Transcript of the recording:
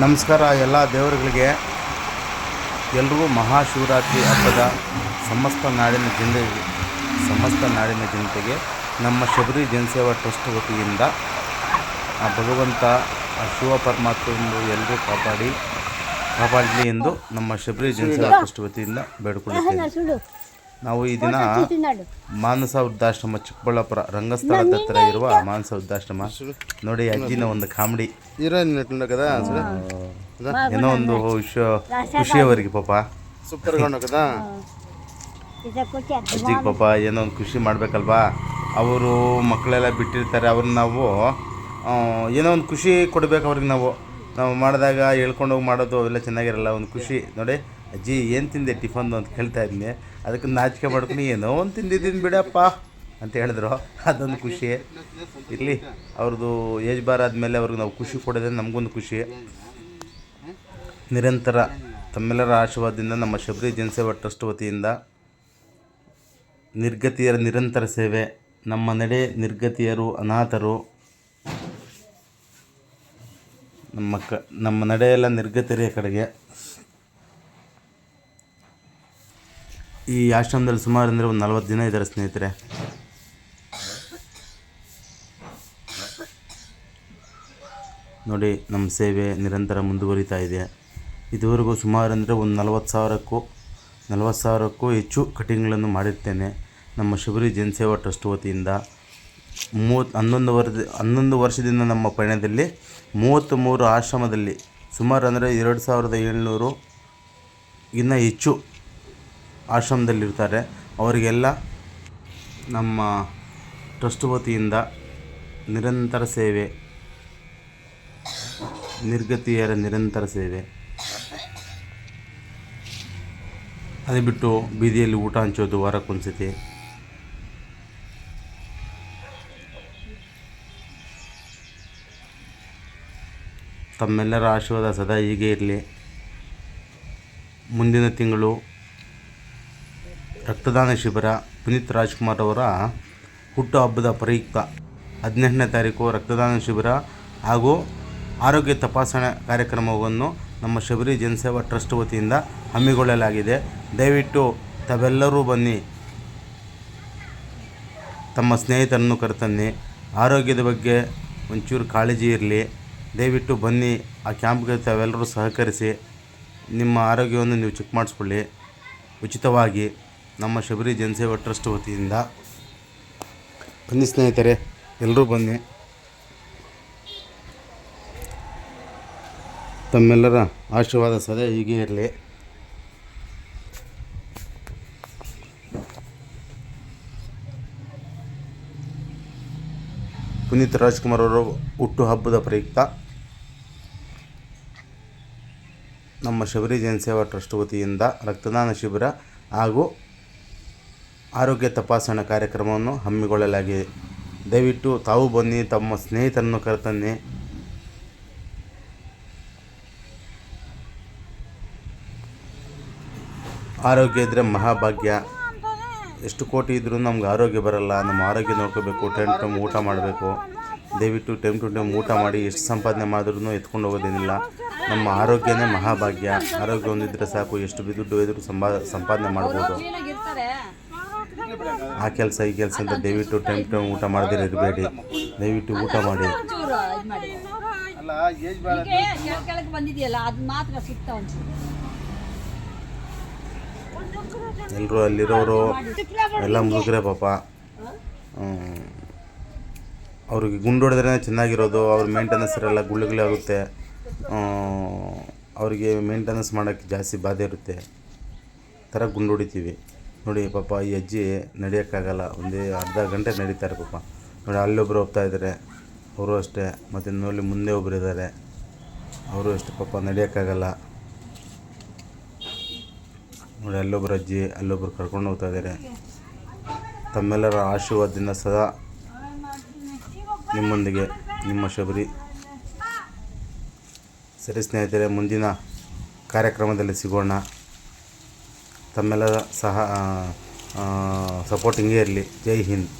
ನಮಸ್ಕಾರ ಎಲ್ಲ ದೇವರುಗಳಿಗೆ. ಎಲ್ರಿಗೂ ಮಹಾಶಿವರಾತ್ರಿ ಹಬ್ಬದ ಸಮಸ್ತ ನಾಡಿನ ಜನತೆ ಸಮಸ್ತ ನಾಡಿನ ಜನತೆಗೆ ನಮ್ಮ ಶಬರಿ ಜನಸೇವಾ ಟ್ರಸ್ಟ್ ವತಿಯಿಂದ ಆ ಭಗವಂತ ಆ ಶಿವ ಪರಮಾತ್ಮ ಎಲ್ಲರೂ ಕಾಪಾಡಿ ಕಾಪಾಡಲಿ ಎಂದು ನಮ್ಮ ಶಬರಿ ಜನಸೇವಾ ಟ್ರಸ್ಟ್ ವತಿಯಿಂದ ಬೇಡಿಕೊಳ್ಳುತ್ತೇವೆ. ನಾವು ಈ ದಿನ ಮಾನಸ ವೃದ್ಧಾಶ್ರಮ ಚಿಕ್ಕಬಳ್ಳಾಪುರ ರಂಗಸ್ಥಳದ ಹತ್ರ ಇರುವ ಮಾನಸ ವೃದ್ಧಾಶ್ರಮ ನೋಡಿ ಅಜ್ಜಿನ ಒಂದು ಕಾಮಿಡಿ. ಏನೋ ಒಂದು ವಿಷ ಖುಷಿಯವರಿಗೆ ಪಾಪ. ಸೂಪರ್ ಪಾಪ ಏನೋ ಒಂದು ಖುಷಿ ಮಾಡಬೇಕಲ್ವಾ? ಅವರು ಮಕ್ಕಳೆಲ್ಲ ಬಿಟ್ಟಿರ್ತಾರೆ ಅವ್ರನ್ನ ನಾವು ಏನೋ ಒಂದು ಖುಷಿ ಕೊಡಬೇಕು ಅವ್ರಿಗೆ ನಾವು. ನಾವು ಮಾಡಿದಾಗ ಹೇಳ್ಕೊಂಡೋಗಿ ಮಾಡೋದು ಅವೆಲ್ಲ ಚೆನ್ನಾಗಿರಲ್ಲ ಒಂದು ಖುಷಿ. ನೋಡಿ ಅಜ್ಜಿ, ಏನು ತಿಂದೆ ಟಿಫನ್ ಅಂತ ಕೇಳ್ತಾ ಇದ್ದೀನಿ ಅದಕ್ಕೆ ನಾಚಿಕೆ ಮಾಡ್ಕೊಂಡು ಏನೋ ಒಂದು ತಿಂದಿದ್ದೀನಿ ಬಿಡಪ್ಪ ಅಂತ ಹೇಳಿದ್ರು. ಅದೊಂದು ಖುಷಿ. ಇರಲಿ, ಅವ್ರದ್ದು ಏಜ್ ಬಾರ್ ಆದಮೇಲೆ ಅವ್ರಿಗೆ ನಾವು ಖುಷಿ ಕೊಡೋದೇ ನಮಗೊಂದು ಖುಷಿ. ನಿರಂತರ ತಮ್ಮೆಲ್ಲರ ಆಶೀರ್ವಾದದಿಂದ ನಮ್ಮ ಶಬರಿ ಜನಸೇವಾ ಟ್ರಸ್ಟ್ ವತಿಯಿಂದ ನಿರ್ಗತಿಯರ ನಿರಂತರ ಸೇವೆ ನಮ್ಮ ನಡೆ ನಿರ್ಗತಿಯರು, ಅನಾಥರು, ನಮ್ಮ ಕ, ನಮ್ಮ ನಡೆಯೆಲ್ಲ ನಿರ್ಗತಿಯರೇ ಕಡೆಗೆ. ಈ ಆಶ್ರಮದಲ್ಲಿ ಸುಮಾರು ಅಂದರೆ ಒಂದು ನಲ್ವತ್ತು ದಿನ ಇದ್ದಾರೆ ಸ್ನೇಹಿತರೆ. ನೋಡಿ, ನಮ್ಮ ಸೇವೆ ನಿರಂತರ ಮುಂದುವರಿತಾ ಇದೆ. ಇದುವರೆಗೂ ಸುಮಾರು ಅಂದರೆ ಒಂದು ನಲವತ್ತು ಸಾವಿರಕ್ಕೂ ನಲವತ್ತು ಸಾವಿರಕ್ಕೂ ಹೆಚ್ಚು ಕಟಿಂಗ್ಗಳನ್ನು ಮಾಡಿರ್ತೇನೆ. ನಮ್ಮ ಶಬರಿ ಜನಸೇವಾ ಟ್ರಸ್ಟ್ ವತಿಯಿಂದ ಮೂವತ್ತು ಹನ್ನೊಂದು ವರ್ಷ ಹನ್ನೊಂದು ವರ್ಷದಿಂದ ನಮ್ಮ ಪಯಣದಲ್ಲಿ ಮೂವತ್ತ್ ಮೂರು ಆಶ್ರಮದಲ್ಲಿ ಸುಮಾರು ಅಂದರೆ ಎರಡು ಸಾವಿರದ ಏಳ್ನೂರು ಇನ್ನೂ ಹೆಚ್ಚು ಆಶ್ರಮದಲ್ಲಿರ್ತಾರೆ. ಅವರಿಗೆಲ್ಲ ನಮ್ಮ ಟ್ರಸ್ಟ್ ವತಿಯಿಂದ ನಿರಂತರ ಸೇವೆ, ನಿರ್ಗತಿಯರ ನಿರಂತರ ಸೇವೆ. ಅದೇ ಬಿಟ್ಟು ಬೀದಿಯಲ್ಲಿ ಊಟ ಹಂಚೋದು ವಾರಕ್ಕೊಂದ್ಸತಿ ತಮ್ಮೆಲ್ಲರ ಆಶೀರ್ವಾದ ಸದಾ ಹೀಗೆ ಇರಲಿ. ಮುಂದಿನ ತಿಂಗಳು ರಕ್ತದಾನ ಶಿಬಿರ ಪುನೀತ್ ರಾಜ್ಕುಮಾರ್ ಅವರ ಹುಟ್ಟುಹಬ್ಬದ ಪ್ರಯುಕ್ತ ಹದಿನೆಂಟನೇ ತಾರೀಕು ರಕ್ತದಾನ ಶಿಬಿರ ಹಾಗೂ ಆರೋಗ್ಯ ತಪಾಸಣೆ ಕಾರ್ಯಕ್ರಮವನ್ನು ನಮ್ಮ ಶಬರಿ ಜನಸೇವಾ ಟ್ರಸ್ಟ್ ವತಿಯಿಂದ ಹಮ್ಮಿಕೊಳ್ಳಲಾಗಿದೆ. ದಯವಿಟ್ಟು ತಾವೆಲ್ಲರೂ ಬನ್ನಿ. ತಮ್ಮ ಸ್ನೇಹಿತರನ್ನು ಕರೆತನ್ನಿ. ಆರೋಗ್ಯದ ಬಗ್ಗೆ ಒಂಚೂರು ಕಾಳಜಿ ಇರಲಿ. ದಯವಿಟ್ಟು ಬನ್ನಿ. ಆ ಕ್ಯಾಂಪ್ಗೆ ತಾವೆಲ್ಲರೂ ಸಹಕರಿಸಿ. ನಿಮ್ಮ ಆರೋಗ್ಯವನ್ನು ನೀವು ಚೆಕ್ ಮಾಡಿಸ್ಕೊಳ್ಳಿ. ಉಚಿತವಾಗಿ. ನಮ್ಮ ಶಬರಿ ಜನಸೇವಾ ಟ್ರಸ್ಟ್ ವತಿಯಿಂದ. ಬನ್ನಿ ಸ್ನೇಹಿತರೆ ಎಲ್ಲರೂ ಬನ್ನಿ. ತಮ್ಮೆಲ್ಲರ ಆಶೀರ್ವಾದ ಸದಾ ಹೀಗೆ ಇರಲಿ. ಪುನೀತ್ ರಾಜ್ಕುಮಾರ್ ಅವರ ಹುಟ್ಟುಹಬ್ಬದ ಪ್ರಯುಕ್ತ. ನಮ್ಮ ಶಬರಿ ಜನಸೇವಾ ಟ್ರಸ್ಟ್ ವತಿಯಿಂದ ರಕ್ತದಾನ ಶಿಬಿರ ಹಾಗೂ ಆರೋಗ್ಯ ತಪಾಸಣಾ ಕಾರ್ಯಕ್ರಮವನ್ನು ಹಮ್ಮಿಕೊಳ್ಳಲಾಗಿದೆ. ದಯವಿಟ್ಟು ತಾವು ಬನ್ನಿ, ತಮ್ಮ ಸ್ನೇಹಿತರನ್ನು ಕರೆತನ್ನಿ. ಆರೋಗ್ಯ ಇದ್ದರೆ ಮಹಾಭಾಗ್ಯ. ಎಷ್ಟು ಕೋಟಿ ಇದ್ದರೂ ನಮ್ಗೆ ಆರೋಗ್ಯ ಬರಲ್ಲ. ನಮ್ಮ ಆರೋಗ್ಯ ನೋಡ್ಕೋಬೇಕು, ಟೈಮ್ ಟೈಮ್ ಊಟ ಮಾಡಬೇಕು. ದಯವಿಟ್ಟು ಟೈಮ್ ಟು ಟೈಮ್ ಊಟ ಮಾಡಿ ಎಷ್ಟು ಸಂಪಾದನೆ ಮಾಡಿದ್ರೂ ಎತ್ಕೊಂಡು ಹೋಗೋದೇನಿಲ್ಲ. ನಮ್ಮ ಆರೋಗ್ಯನೇ ಮಹಾಭಾಗ್ಯ. ಆರೋಗ್ಯ ಹೊಂದಿದ್ರೆ ಸಾಕು. ಎಷ್ಟು ದುಡ್ಡು ಇದ್ರೂ ಸಂಪಾ ಸಂಪಾದನೆ ಮಾಡ್ಬೋದು. ಆ ಕೆಲಸ ಈ ಕೆಲಸ ಅಂತ ದಯವಿಟ್ಟು ಟೈಮ್ ಟೈಮ್ ಊಟ ಮಾಡದಿರ ಇರಬೇಡಿ. ದಯವಿಟ್ಟು ಊಟ ಮಾಡಿ. ಎಲ್ಲರೂ ಅಲ್ಲಿರೋರು ಎಲ್ಲ ಮುಗ್ರೆ ಪಾಪ. ಹ್ಮ್. ಅವ್ರಿಗೆ ಗುಂಡು ಹೊಡೆದ್ರೆ ಚೆನ್ನಾಗಿರೋದು ಅವ್ರ ಮೇಂಟೆನೆನ್ಸ್ ಇರಲ್ಲ ಗುಳ್ಳೆಗಳಾಗುತ್ತೆ ಅವರಿಗೆ ಮೇಂಟೆನೆನ್ಸ್ ಮಾಡೋಕ್ಕೆ ಜಾಸ್ತಿ ಬಾಧೆ ಇರುತ್ತೆ. ಥರ ಗುಂಡು ಹೊಡಿತೀವಿ. ನೋಡಿ ಪಾಪ ಈ ಅಜ್ಜಿ ನಡೆಯೋಕ್ಕಾಗಲ್ಲ. ಒಂದೇ ಅರ್ಧ ಗಂಟೆ ನಡೀತಾರೆ ಪಾಪ. ನೋಡಿ ಅಲ್ಲೊಬ್ಬರು ಹೋಗ್ತಾ ಇದ್ದಾರೆ. ಅವರು ಅಷ್ಟೇ. ಮತ್ತು ನೋಡಿ ಮುಂದೆ ಒಬ್ಬರು ಇದ್ದಾರೆ. ಅವರು ಅಷ್ಟೇ ಪಾಪ ನಡೆಯೋಕ್ಕಾಗಲ್ಲ. ನೋಡಿ ಅಲ್ಲೊಬ್ಬರು ಅಜ್ಜಿ ಅಲ್ಲೊಬ್ಬರು ಕರ್ಕೊಂಡು ಹೋಗ್ತಾ ಇದ್ದಾರೆ. ತಮ್ಮೆಲ್ಲರ ಆಶೀರ್ವಾದದಿಂದ ಸದಾ ನಿಮ್ಮೊಂದಿಗೆ, ನಿಮ್ಮ ಶಬರಿ. ಸರಿ ಸ್ನೇಹಿತರೆ, ಮುಂದಿನ ಕಾರ್ಯಕ್ರಮದಲ್ಲಿ ಸಿಗೋಣ. ತಮ್ಮೆಲ್ಲರ ಸಹ ಸಪೋರ್ಟ್ ಇರಲಿ. ಜೈ ಹಿಂದ್.